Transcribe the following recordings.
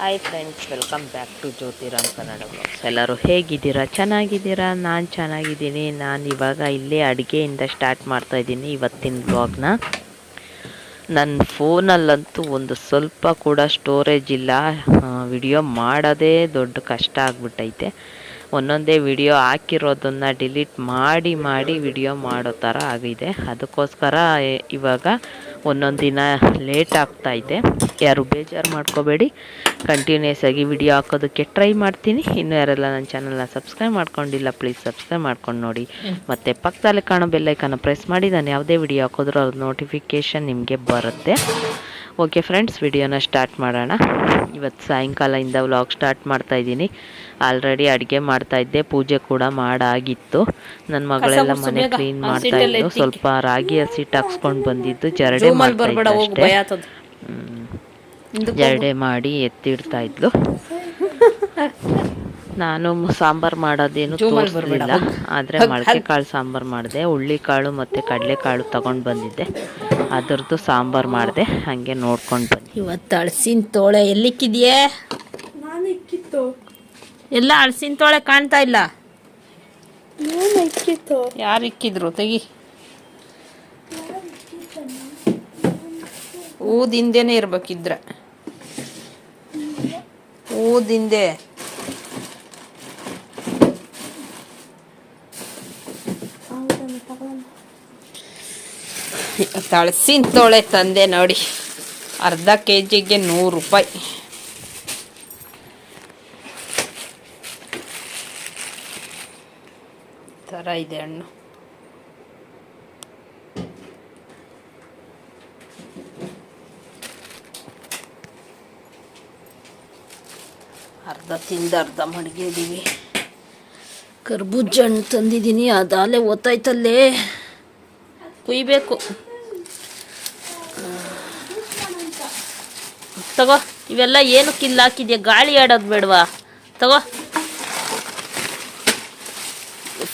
Hi friends welcome back to Jyotiram Kannada blogs ಎಲ್ಲರೂ ಹೇಗಿದ್ದೀರಾ? ಚೆನ್ನಾಗಿದ್ದೀರಾ? ನಾನು ಚೆನ್ನಾಗಿದ್ದೀನಿ. ನಾನು ಇವಾಗ ಇಲ್ಲೇ ಅಡುಗೆಯಿಂದ ಸ್ಟಾರ್ಟ್ ಮಾಡ್ತಾ ಇದ್ದೀನಿ ಇವತ್ತಿನ ಬ್ಲಾಗ್ನ ನನ್ನ ಫೋನಲ್ಲಂತೂ ಒಂದು ಸ್ವಲ್ಪ ಕೂಡ ಸ್ಟೋರೇಜ್ ಇಲ್ಲ. ವಿಡಿಯೋ ಮಾಡೋದೇ ದೊಡ್ಡ ಕಷ್ಟ ಆಗ್ಬಿಟ್ಟೈತೆ. ಒಂದೊಂದೇ ವಿಡಿಯೋ ಹಾಕಿರೋದನ್ನು ಡಿಲೀಟ್ ಮಾಡಿ ಮಾಡಿ ವಿಡಿಯೋ ಮಾಡೋ ಥರ ಆಗಿದೆ. ಅದಕ್ಕೋಸ್ಕರ ಇವಾಗ ಒಂದೊಂದು ದಿನ ಲೇಟ್ ಆಗ್ತಾ ಇದೆ ಯಾರು ಬೇಜಾರು ಮಾಡ್ಕೋಬೇಡಿ. ಕಂಟಿನ್ಯೂಸ್ ಆಗಿ ವಿಡಿಯೋ ಹಾಕೋದಕ್ಕೆ ಟ್ರೈ ಮಾಡ್ತೀನಿ. ಇನ್ನು ಯಾರೆಲ್ಲ ನನ್ನ ಚಾನಲ್ನ ಸಬ್ಸ್ಕ್ರೈಬ್ ಮಾಡ್ಕೊಂಡಿಲ್ಲ ಪ್ಲೀಸ್ ಸಬ್ಸ್ಕ್ರೈಬ್ ಮಾಡ್ಕೊಂಡು ನೋಡಿ. ಮತ್ತು ಪಕ್ಕದಲ್ಲಿ ಕಾಣೋ ಬೆಲ್ಲೈಕನ್ನು ಪ್ರೆಸ್ ಮಾಡಿ. ನಾನು ಯಾವುದೇ ವಿಡಿಯೋ ಹಾಕೋದ್ರೂ ಅದು ನೋಟಿಫಿಕೇಷನ್ ನಿಮಗೆ ಬರುತ್ತೆ. ಓಕೆ ಫ್ರೆಂಡ್ಸ್ ವಿಡಿಯೋನ ಸ್ಟಾರ್ಟ್ ಮಾಡೋಣ. ಇವತ್ತು ಸಾಯಂಕಾಲದಿಂದ ವ್ಲಾಗ್ ಸ್ಟಾರ್ಟ್ ಮಾಡ್ತಾ ಇದ್ದೀನಿ. ಆಲ್ರೆಡಿ ಅಡುಗೆ ಮಾಡ್ತಾ ಇದ್ದೆ. ಪೂಜೆ ಕೂಡ ಮಾಡಾಗಿತ್ತು. ನನ್ನ ಮಗಳೆಲ್ಲ ಮನೆ ಕ್ಲೀನ್ ಮಾಡ್ತಾ ಇದ್ದು ಸ್ವಲ್ಪ ರಾಗಿ ಹಸಿಟ್ಟು ಹಾಕ್ಸ್ಕೊಂಡು ಬಂದಿದ್ದು. ಜರಡೆ ಮಾಡ್ತಾ ಅಷ್ಟೇ. ಹಿಂದಕ್ಕೆ ಮಾಡಿ ಎತ್ತಿಡ್ತಾ ಇದ್ಲು. ನಾನು ಸಾಂಬಾರ್ ಮಾಡೋದೇನು ತೋರಿಸಲಿಲ್ಲ. ಆದರೆ ಹೋಗು, ಮೊಳಕೆ ಅಲ್ಲಿ. ಕಾಳು ಮತ್ತೆ ಕಡಲೆ ಕಾಳು ತಗೊಂಡ್ ಕಡಲೆಕಾಳು ತಗೊಂಡು ಬಂದಿದ್ದೆ. ಅದರದ್ದು ಸಾಂಬಾರ್ ಮಾಡಿದೆ. ಹಾಗೆ ನೋಡ್ಕೊಂಡ್ ಬಂದೆ. ಇವತ್ತು ಅಳಸಿನ ತೋಳೆ ಎಲ್ಲಿಕ್ಕಿದ್ಯೆ? ನಾನು ಇಕ್ಕಿತ್ತು. ಎಲ್ಲ ಅಳಸಿನ ತೋಳೆ ಕಾಣ್ತಾ ಇಲ್ಲ. ನಾನು ಇಕ್ಕಿತ್ತು. ಯಾರು ಇಕ್ಕಿದ್ರು? ತೆಗಿ. ಊದಿಂದೇನೆ ಇರ್ಬೇಕಿದ್ರೆ. ಊದಿಂದೆ ತಳಸಿನ ತೋಳೆ ತಂದೆ ನೋಡಿ. ಅರ್ಧ ಕೆ ಜಿಗೆ ನೂರು ರೂಪಾಯಿ. ಥರ ಇದೆ ಹಣ್ಣು. ಅರ್ಧ ತಿಂದ ಅರ್ಧ ಮಡಗಿದ್ದೀವಿ ಕರ್ಬೂಜ ಹಣ್ಣು ತಂದಿದ್ದೀನಿ, ಅದಾಲೆ ಓದ್ತಾಯ್ತಲ್ಲೇ ಕುಯ್ಬೇಕು. ತಗೋ, ಇವೆಲ್ಲ ಏನು ಕಿಲ್ಲ ಹಾಕಿದ್ಯಾ ಗಾಳಿ ಆಡೋದು ಬೇಡವಾ? ತಗೋ.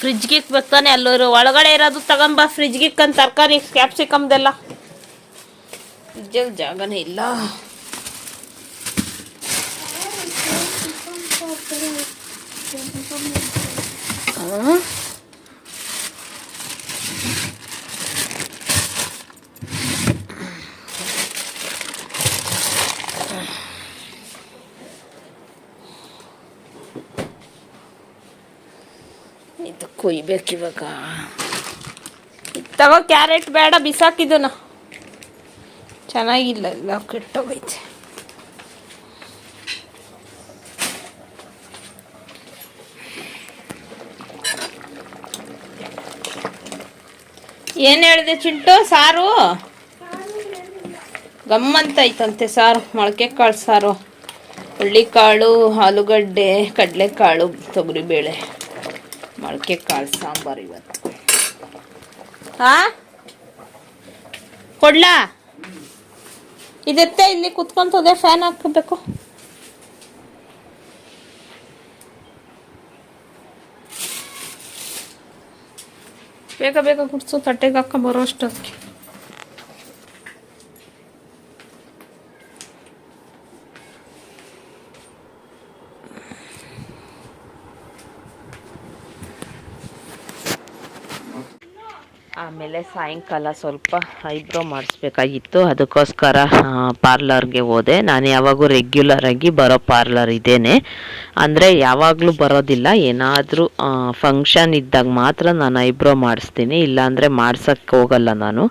ಫ್ರಿಜ್ಗೆ ಬರ್ತಾನೆ ಅಲ್ಲೋರು. ಒಳಗಡೆ ಇರೋದು ತಗೊಂಬ ಫ್ರಿಜ್ಗೆ ಇಕ್ಕಂದು ತರಕಾರಿ, ಕ್ಯಾಪ್ಸಿಕಮ್ದೆಲ್ಲ. ಫ್ರಿಜ್ಜಲ್ಲಿ ಜಾಗನೇ ಇಲ್ಲ. ಆ? ಇದು ಕೊಯ್ಬೇಕು ಇವಾಗ ಇದ್ ತಗೋ ಕ್ಯಾರೆಟ್ ಬೇಡ ಬಿಸಾಕಿದನ ಚೆನ್ನಾಗಿಲ್ಲ ಎಲ್ಲ ಕೆಟ್ಟೋಗೈತೆ ಏನು ಹೇಳಿದೆ ಚಿಂಟು? ಸಾರು? ಗಮ್ಮಂತ ಐತಂತೆ ಸಾರು. ಮೊಳಕೆ ಕಾಳು ಸಾರು. ಹುಳ್ಳಿಕಾಳು, ಆಲೂಗಡ್ಡೆ, ಕಡಲೆಕಾಳು, ತೊಗರಿಬೇಳೆ. ಮೊಳಕೆ ಕಾಳು ಸಾಂಬಾರು ಇವತ್ತು. ಹಾ ಕೊಡ್ಲಾ? ಇದತ್ತೆ, ಇಲ್ಲಿ ಕುತ್ಕೊಂತದೆ ಫ್ಯಾನ್ ಹಾಕಬೇಕು. ಬೇಗ ಬೇಗ ಗುಡ್ಸು ತಟ್ಟೆಗೆ ಹಾಕ ಬರೋ ಅಷ್ಟೊತ್ತಿಗೆ ಆಮೇಲೆ ಸಾಯಂಕಾಲ ಸ್ವಲ್ಪ ಐಬ್ರೋ ಮಾಡಿಸ್ಬೇಕಾಗಿತ್ತು. ಅದಕ್ಕೋಸ್ಕರ ಪಾರ್ಲರ್ಗೆ ಹೋದೆ. ನಾನು ಯಾವಾಗೂ ರೆಗ್ಯುಲರ್ ಆಗಿ ಬರೋ ಪಾರ್ಲರ್ ಇದ್ದೇನೆ ಅಂದರೆ ಯಾವಾಗಲೂ ಬರೋದಿಲ್ಲ. ಏನಾದರೂ ಫಂಕ್ಷನ್ ಇದ್ದಾಗ ಮಾತ್ರ ನಾನು ಐಬ್ರೋ ಮಾಡಿಸ್ತೀನಿ. ಇಲ್ಲಾಂದರೆ ಮಾಡ್ಸೋಕ್ಕೆ ಹೋಗಲ್ಲ ನಾನು.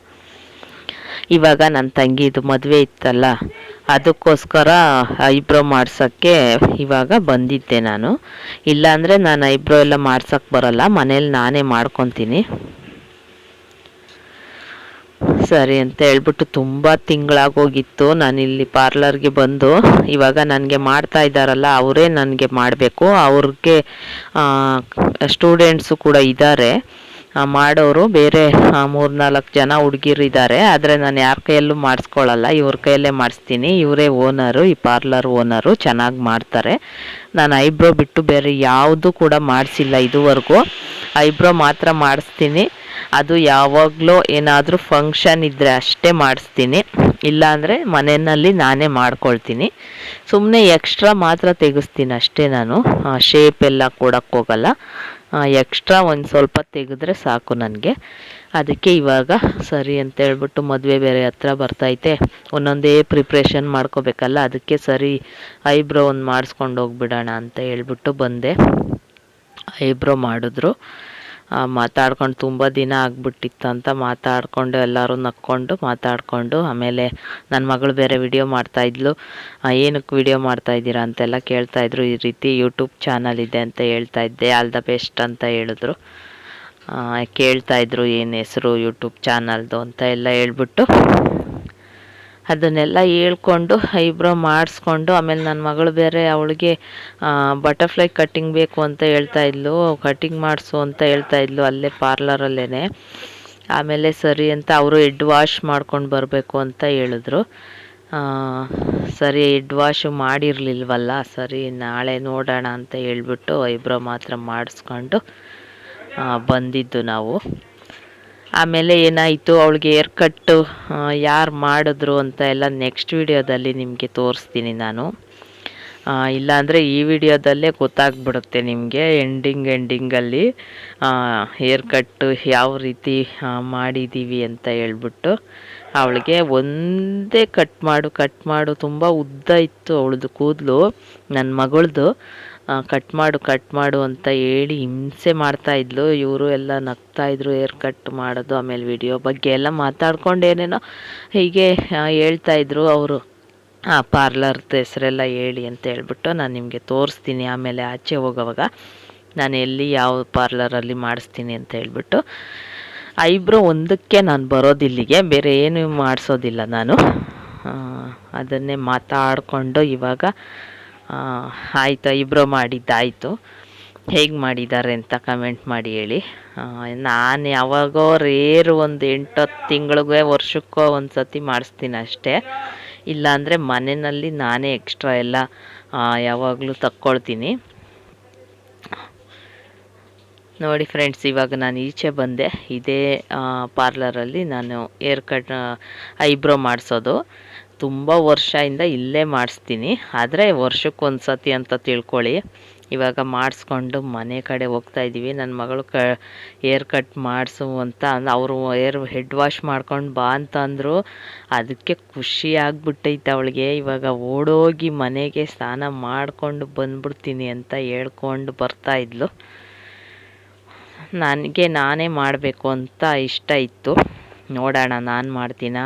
ಇವಾಗ ನನ್ನ ತಂಗಿದು ಮದುವೆ ಇತ್ತಲ್ಲ, ಅದಕ್ಕೋಸ್ಕರ ಐಬ್ರೋ ಮಾಡ್ಸೋಕ್ಕೆ ಇವಾಗ ಬಂದಿದ್ದೆ ನಾನು. ಇಲ್ಲಾಂದರೆ ನಾನು ಐಬ್ರೋ ಎಲ್ಲ ಮಾಡ್ಸೋಕ್ಕೆ ಬರೋಲ್ಲ. ಮನೇಲಿ ನಾನೇ ಮಾಡ್ಕೊತೀನಿ. ಸರಿ ಅಂತ ಹೇಳ್ಬಿಟ್ಟು ತುಂಬ ತಿಂಗಳಾಗೋಗಿತ್ತು. ನಾನಿಲ್ಲಿ ಪಾರ್ಲರ್ಗೆ ಬಂದು ಇವಾಗ ನನಗೆ ಮಾಡ್ತಾ ಇದ್ದಾರಲ್ಲ, ಅವರೇ ನನಗೆ ಮಾಡಬೇಕು. ಅವ್ರಿಗೆ ಸ್ಟೂಡೆಂಟ್ಸು ಕೂಡ ಇದ್ದಾರೆ. ಮಾಡೋರು ಬೇರೆ ಮೂರ್ನಾಲ್ಕು ಜನ ಹುಡುಗಿರು ಇದ್ದಾರೆ. ಆದರೆ ನಾನು ಯಾರ ಕೈಯಲ್ಲೂ ಮಾಡಿಸ್ಕೊಳ್ಳಲ್ಲ ಇವ್ರ ಕೈಯಲ್ಲೇ ಮಾಡಿಸ್ತೀನಿ. ಇವರೇ ಓನರು, ಈ ಪಾರ್ಲರ್ ಓನರು, ಚೆನ್ನಾಗಿ ಮಾಡ್ತಾರೆ. ನಾನು ಐಬ್ರೋ ಬಿಟ್ಟು ಬೇರೆ ಯಾವುದು ಕೂಡ ಮಾಡಿಸಿಲ್ಲ ಇದುವರೆಗೂ. ಐಬ್ರೋ ಮಾತ್ರ ಮಾಡಿಸ್ತೀನಿ. ಅದು ಯಾವಾಗಲೂ ಏನಾದರೂ ಫಂಕ್ಷನ್ ಇದ್ದರೆ ಅಷ್ಟೇ ಮಾಡಿಸ್ತೀನಿ. ಇಲ್ಲಾಂದರೆ ಮನೆಯಲ್ಲಿ ನಾನೇ ಮಾಡ್ಕೊಳ್ತೀನಿ. ಸುಮ್ಮನೆ ಎಕ್ಸ್ಟ್ರಾ ಮಾತ್ರ ತೆಗೆಸ್ತೀನಿ ಅಷ್ಟೇ ನಾನು. ಶೇಪ್ ಎಲ್ಲ ಕೊಡೋಕ್ಕೆ ಹೋಗಲ್ಲ. ಎಕ್ಸ್ಟ್ರಾ ಒಂದು ಸ್ವಲ್ಪ ತೆಗೆದ್ರೆ ಸಾಕು ನನಗೆ. ಅದಕ್ಕೆ ಇವಾಗ ಸರಿ ಅಂತ ಹೇಳ್ಬಿಟ್ಟು ಮದುವೆ ಬೇರೆ ಹತ್ರ ಬರ್ತೈತೆ. ಒಂದೊಂದೇ ಪ್ರಿಪ್ರೇಷನ್ ಮಾಡ್ಕೋಬೇಕಲ್ಲ, ಅದಕ್ಕೆ ಸರಿ ಐಬ್ರೋ ಒಂದು ಮಾಡಿಸ್ಕೊಂಡು ಹೋಗ್ಬಿಡೋಣ ಅಂತ ಹೇಳ್ಬಿಟ್ಟು ಬಂದೆ. ಐಬ್ರೋ ಮಾಡಿದ್ರು. ಮಾತಾಡ್ಕೊಂಡು ತುಂಬ ದಿನ ಆಗ್ಬಿಟ್ಟಿತ್ತು ಅಂತ ಮಾತಾಡಿಕೊಂಡು ಎಲ್ಲರೂ ನಕ್ಕೊಂಡು ಮಾತಾಡಿಕೊಂಡು ಆಮೇಲೆ ನನ್ನ ಮಗಳು ಬೇರೆ ವಿಡಿಯೋ ಮಾಡ್ತಾಯಿದ್ಲು ಏನಕ್ಕೆ ವಿಡಿಯೋ ಮಾಡ್ತಾ ಇದ್ದೀರಾ ಅಂತೆಲ್ಲ ಕೇಳ್ತಾಯಿದ್ರು ಈ ರೀತಿ ಯೂಟ್ಯೂಬ್ ಚಾನಲ್ ಇದೆ ಅಂತ ಹೇಳ್ತಾ ಇದ್ದೆ. ಆಲ್ ದ ಬೆಸ್ಟ್ ಅಂತ ಹೇಳಿದ್ರು. ಕೇಳ್ತಾಯಿದ್ರು ಏನು ಹೆಸರು ಯೂಟ್ಯೂಬ್ ಚಾನಲ್ದು ಅಂತ ಎಲ್ಲ ಹೇಳ್ಬಿಟ್ಟು. ಅದನ್ನೆಲ್ಲ ಹೇಳ್ಕೊಂಡು, ಐಬ್ರೋ ಮಾಡಿಸ್ಕೊಂಡು, ಆಮೇಲೆ ನನ್ನ ಮಗಳು ಬೇರೆ ಅವಳಿಗೆ ಬಟರ್ಫ್ಲೈ ಕಟ್ಟಿಂಗ್ ಬೇಕು ಅಂತ ಹೇಳ್ತಾ ಇದ್ಲು ಕಟ್ಟಿಂಗ್ ಮಾಡಿಸು ಅಂತ ಹೇಳ್ತಾ ಇದ್ಲು ಅಲ್ಲೇ ಪಾರ್ಲರಲ್ಲೇ ಆಮೇಲೆ ಸರಿ ಅಂತ ಅವರು ಹೆಡ್ ವಾಶ್ ಮಾಡ್ಕೊಂಡು ಬರಬೇಕು ಅಂತ ಹೇಳಿದ್ರು. ಸರಿ ಹೆಡ್ ವಾಶು ಮಾಡಿರಲಿಲ್ವಲ್ಲ, ಸರಿ, ನಾಳೆ ನೋಡೋಣ ಅಂತ ಹೇಳ್ಬಿಟ್ಟು ಐಬ್ರೋ ಮಾತ್ರ ಮಾಡಿಸ್ಕೊಂಡು ಬಂದಿದ್ದು ನಾವು. ಆಮೇಲೆ ಏನಾಯಿತು, ಅವಳಿಗೆ ಏರ್ ಕಟ್ಟು ಯಾರು ಮಾಡಿದ್ರು ಅಂತ ಎಲ್ಲ ನೆಕ್ಸ್ಟ್ ವಿಡಿಯೋದಲ್ಲಿ ನಿಮಗೆ ತೋರಿಸ್ತೀನಿ ನಾನು. ಇಲ್ಲಾಂದರೆ ಈ ವಿಡಿಯೋದಲ್ಲೇ ಗೊತ್ತಾಗ್ಬಿಡುತ್ತೆ ನಿಮಗೆ ಎಂಡಿಂಗ್ ಎಂಡಿಂಗಲ್ಲಿ ಏರ್ ಕಟ್ಟು ಯಾವ ರೀತಿ ಮಾಡಿದ್ದೀವಿ ಅಂತ ಹೇಳ್ಬಿಟ್ಟು. ಅವಳಿಗೆ ಒಂದೇ ಕಟ್ ಮಾಡು ಕಟ್ ಮಾಡು, ತುಂಬ ಉದ್ದ ಇತ್ತು ಅವಳದು ಕೂದಲು ನನ್ನ ಮಗಳದು. ಕಟ್ ಮಾಡು ಕಟ್ ಮಾಡು ಅಂತ ಹೇಳಿ ಹಿಂಸೆ ಮಾಡ್ತಾ ಇದ್ಲು. ಇವರು ಎಲ್ಲ ನಗ್ತಾ ಇದ್ರು ಹೇರ್ ಕಟ್ ಮಾಡೋದು ಆಮೇಲೆ ವಿಡಿಯೋ ಬಗ್ಗೆ ಎಲ್ಲ ಮಾತಾಡ್ಕೊಂಡು ಏನೇನೋ ಹೀಗೆ ಆ, ಹೇಳ್ತಾ ಇದ್ರು ಅವರು. ಆ ಪಾರ್ಲರ್ದು ಹೆಸರೆಲ್ಲ ಹೇಳಿ ಅಂತ ಹೇಳ್ಬಿಟ್ಟು ನಾನು ನಿಮಗೆ ತೋರಿಸ್ತೀನಿ ಆಮೇಲೆ ಆಚೆ ಹೋಗೋವಾಗ. ನಾನು ಎಲ್ಲಿ ಯಾವ ಪಾರ್ಲರಲ್ಲಿ ಮಾಡಿಸ್ತೀನಿ ಅಂತ ಹೇಳ್ಬಿಟ್ಟು. ಐಬ್ರೋ ಒಂದಕ್ಕೆ ನಾನು ಬರೋದಿಲ್ಲಿಗೆ ಬೇರೆ ಏನು ಮಾಡಿಸೋದಿಲ್ಲ ನಾನು. ಅದನ್ನೇ ಮಾತಾಡಿಕೊಂಡು ಇವಾಗ ಆಯ್ತು ಐಬ್ರೋ ಮಾಡಿದ್ದಾಯಿತು. ಹೇಗೆ ಮಾಡಿದ್ದಾರೆ ಅಂತ ಕಮೆಂಟ್ ಮಾಡಿ ಹೇಳಿ. ನಾನು ಯಾವಾಗೋ ರೇರು ಒಂದು ಎಂಟು ಹತ್ತು ತಿಂಗಳಿಗೆ ವರ್ಷಕ್ಕೋ ಒಂದು ಸತಿ ಮಾಡಿಸ್ತೀನಿ ಅಷ್ಟೇ. ಇಲ್ಲಾಂದರೆ ಮನೆಯಲ್ಲಿ ನಾನೇ ಎಕ್ಸ್ಟ್ರಾ ಎಲ್ಲ ಯಾವಾಗಲೂ ತಕ್ಕೊಳ್ತೀನಿ. ನೋಡಿ ಫ್ರೆಂಡ್ಸ್ ಇವಾಗ ನಾನು ಈಚೆ ಬಂದೆ. ಇದೇ ಪಾರ್ಲರಲ್ಲಿ ನಾನು ಏರ್ ಕಟ್ ಐಬ್ರೋ ಮಾಡಿಸೋದು. ತುಂಬ ವರ್ಷದಿಂದ ಇಲ್ಲೇ ಮಾಡಿಸ್ತೀನಿ. ಆದರೆ ವರ್ಷಕ್ಕೊಂದು ಸತಿ ಅಂತ ತಿಳ್ಕೊಳ್ಳಿ. ಇವಾಗ ಮಾಡಿಸ್ಕೊಂಡು ಮನೆ ಕಡೆ ಹೋಗ್ತಾ ಇದ್ದೀವಿ. ನನ್ನ ಮಗಳು ಕ ಏರ್ ಕಟ್ ಮಾಡಿಸು ಅಂತ ಅವರು ಏರ್ ಹೆಡ್ ವಾಶ್ ಮಾಡ್ಕೊಂಡು ಬಾ ಅಂತ ಅಂದರು. ಅದಕ್ಕೆ ಖುಷಿ ಆಗಿಬಿಟ್ಟೈತೆ ಅವಳಿಗೆ. ಇವಾಗ ಓಡೋಗಿ ಮನೆಗೆ ಸ್ನಾನ ಮಾಡಿಕೊಂಡು ಬಂದ್ಬಿಡ್ತೀನಿ ಅಂತ ಹೇಳ್ಕೊಂಡು ಬರ್ತಾ ಇದ್ಲು. ನನಗೆ ನಾನೇ ಮಾಡಬೇಕು ಅಂತ ಇಷ್ಟ ಇತ್ತು. ನೋಡೋಣ, ನಾನು ಮಾಡ್ತೀನಾ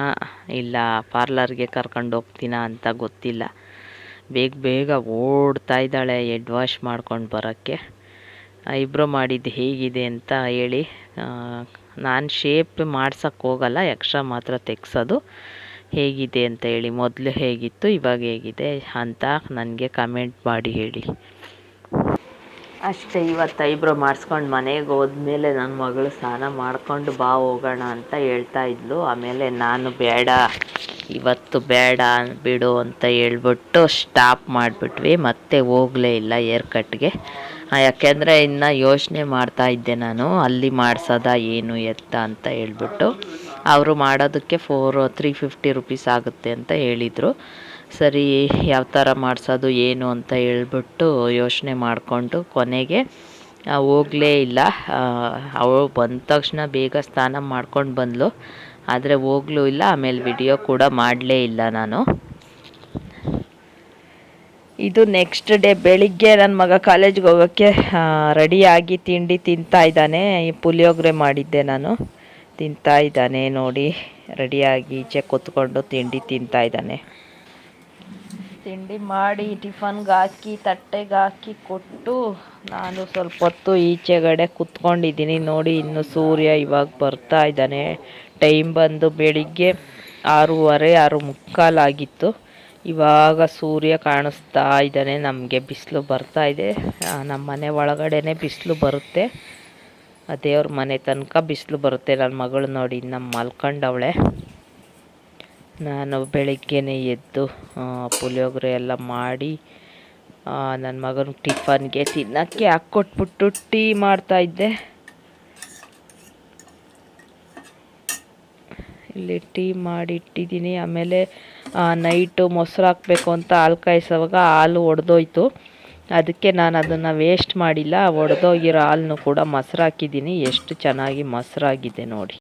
ಇಲ್ಲ ಪಾರ್ಲರ್ಗೆ ಕರ್ಕೊಂಡು ಹೋಗ್ತೀನಾ ಅಂತ ಗೊತ್ತಿಲ್ಲ. ಬೇಗ ಬೇಗ ಓಡ್ತಾ ಇದ್ದಾಳೆ ಹೆಡ್ ವಾಶ್ ಮಾಡ್ಕೊಂಡು ಬರೋಕ್ಕೆ. ಐಬ್ರೋ ಮಾಡಿದ್ದು ಹೇಗಿದೆ ಅಂತ ಹೇಳಿ ನಾನು ಶೇಪ್ ಮಾಡ್ಸೋಕ್ಕೆ ಹೋಗಲ್ಲ ಎಕ್ಸ್ಟ್ರಾ ಮಾತ್ರ ತೆಗ್ಸೋದು. ಹೇಗಿದೆ ಅಂತ ಹೇಳಿ, ಮೊದಲು ಹೇಗಿತ್ತು, ಇವಾಗ ಹೇಗಿದೆ ಅಂತ ನನಗೆ ಕಮೆಂಟ್ ಮಾಡಿ ಹೇಳಿ. ಅಷ್ಟೇ, ಇವತ್ತು ಐಬ್ರೋ ಮಾಡಿಸ್ಕೊಂಡು ಮನೆಗೆ ಹೋದ್ಮೇಲೆ ನನ್ನ ಮಗಳು ಸ್ನಾನ ಮಾಡ್ಕೊಂಡು ಬಾ ಹೋಗೋಣ ಅಂತ ಹೇಳ್ತಾ ಇದ್ಲು. ಆಮೇಲೆ ನಾನು ಬೇಡ, ಇವತ್ತು ಬೇಡ ಬಿಡು ಅಂತ ಹೇಳ್ಬಿಟ್ಟು ಸ್ಟಾಪ್ ಮಾಡಿಬಿಟ್ವಿ. ಮತ್ತೆ ಹೋಗಲೇ ಇಲ್ಲ ಏರ್ ಕಟ್ಗೆ ಯಾಕೆಂದರೆ ಇನ್ನು ಯೋಚನೆ ಮಾಡ್ತಾ ಇದ್ದೆ ನಾನು, ಅಲ್ಲಿ ಮಾಡಿಸೋದ ಏನು ಎತ್ತ ಅಂತ ಹೇಳ್ಬಿಟ್ಟು. ಅವರು ಮಾಡೋದಕ್ಕೆ ಫೋರ್ ತ್ರೀ ಫಿಫ್ಟಿ ರುಪೀಸ್ ಆಗುತ್ತೆ ಅಂತ ಹೇಳಿದರು. ಸರಿ, ಯಾವ ಥರ ಮಾಡಿಸೋದು, ಏನು ಅಂತ ಹೇಳ್ಬಿಟ್ಟು ಯೋಚನೆ ಮಾಡಿಕೊಂಡು ಕೊನೆಗೆ ಹೋಗಲೇ ಇಲ್ಲ. ಅವಳು ಬಂದ ತಕ್ಷಣ ಬೇಗ ಸ್ನಾನ ಮಾಡ್ಕೊಂಡು ಬಂದಳು ಆದರೆ ಹೋಗ್ಲೂ ಇಲ್ಲ, ಆಮೇಲೆ ವಿಡಿಯೋ ಕೂಡ ಮಾಡಲೇ ಇಲ್ಲ ನಾನು. ಇದು ನೆಕ್ಸ್ಟ್ ಡೇ ಬೆಳಿಗ್ಗೆ ನನ್ನ ಮಗ ಕಾಲೇಜ್ಗೆ ಹೋಗೋಕ್ಕೆ ರೆಡಿಯಾಗಿ ತಿಂಡಿ ತಿಂತಾ ಇದ್ದಾನೆ. ಪುಳಿಯೋಗರೆ ಮಾಡಿದ್ದೆ ನಾನು. ತಿಂತಾ ಇದ್ದಾನೆ ನೋಡಿ ರೆಡಿಯಾಗಿ ಈಚೆ ಕೂತ್ಕೊಂಡು ತಿಂಡಿ ತಿಂತಾ ಇದ್ದಾನೆ. ತಿಂಡಿ ಮಾಡಿ ಟಿಫನ್ಗೆ ಹಾಕಿ ತಟ್ಟೆಗೆ ಹಾಕಿ ಕೊಟ್ಟು ನಾನು ಸ್ವಲ್ಪ ಹೊತ್ತು ಈಚೆಗಡೆ ಕುತ್ಕೊಂಡಿದ್ದೀನಿ. ನೋಡಿ, ಇನ್ನು ಸೂರ್ಯ ಇವಾಗ ಬರ್ತಾ ಇದ್ದಾನೆ. ಟೈಮ್ ಬಂದು ಬೆಳಿಗ್ಗೆ ಆರೂವರೆ, ಆರು ಮುಕ್ಕಾಲಾಗಿತ್ತು ಇವಾಗ ಸೂರ್ಯ ಕಾಣಿಸ್ತಾ ಇದ್ದಾನೆ. ನಮಗೆ ಬಿಸಿಲು ಬರ್ತಾ ಇದೆ. ನಮ್ಮ ಮನೆ ಒಳಗಡೆನೆ ಬಿಸಿಲು ಬರುತ್ತೆ. ದೇವ್ರ ಮನೆ ತನಕ ಬಿಸಿಲು ಬರುತ್ತೆ. ನನ್ನ ಮಗಳು ನೋಡಿ ನಮ್ಮ ಮಲ್ಕೊಂಡವಳೆ. ನಾನು ಬೆಳಿಗ್ಗೆ ಎದ್ದು ಪುಳಿಯೋಗರೆ ಎಲ್ಲ ಮಾಡಿ ನನ್ನ ಮಗನ ಟಿಫನ್ಗೆ ತಿನ್ನೋಕ್ಕೆ ಹಾಕ್ಕೊಟ್ಬಿಟ್ಟು ಟೀ ಮಾಡ್ತಾಯಿದ್ದೆ ಇಲ್ಲಿ ಟೀ ಮಾಡಿಟ್ಟಿದ್ದೀನಿ ಆಮೇಲೆ ನೈಟು ಮೊಸರು ಹಾಕಬೇಕು ಅಂತ ಹಾಲು ಕಾಯಿಸೋವಾಗ ಹಾಲು ಒಡೆದೋಯ್ತು. ಅದಕ್ಕೆ ನಾನು ಅದನ್ನು ವೇಸ್ಟ್ ಮಾಡಿಲ್ಲ. ಒಡೆದೋಗಿರೋ ಹಾಲನ್ನು ಕೂಡ ಮೊಸರು ಹಾಕಿದ್ದೀನಿ. ಎಷ್ಟು ಚೆನ್ನಾಗಿ ಮೊಸರಾಗಿದೆ ನೋಡಿ.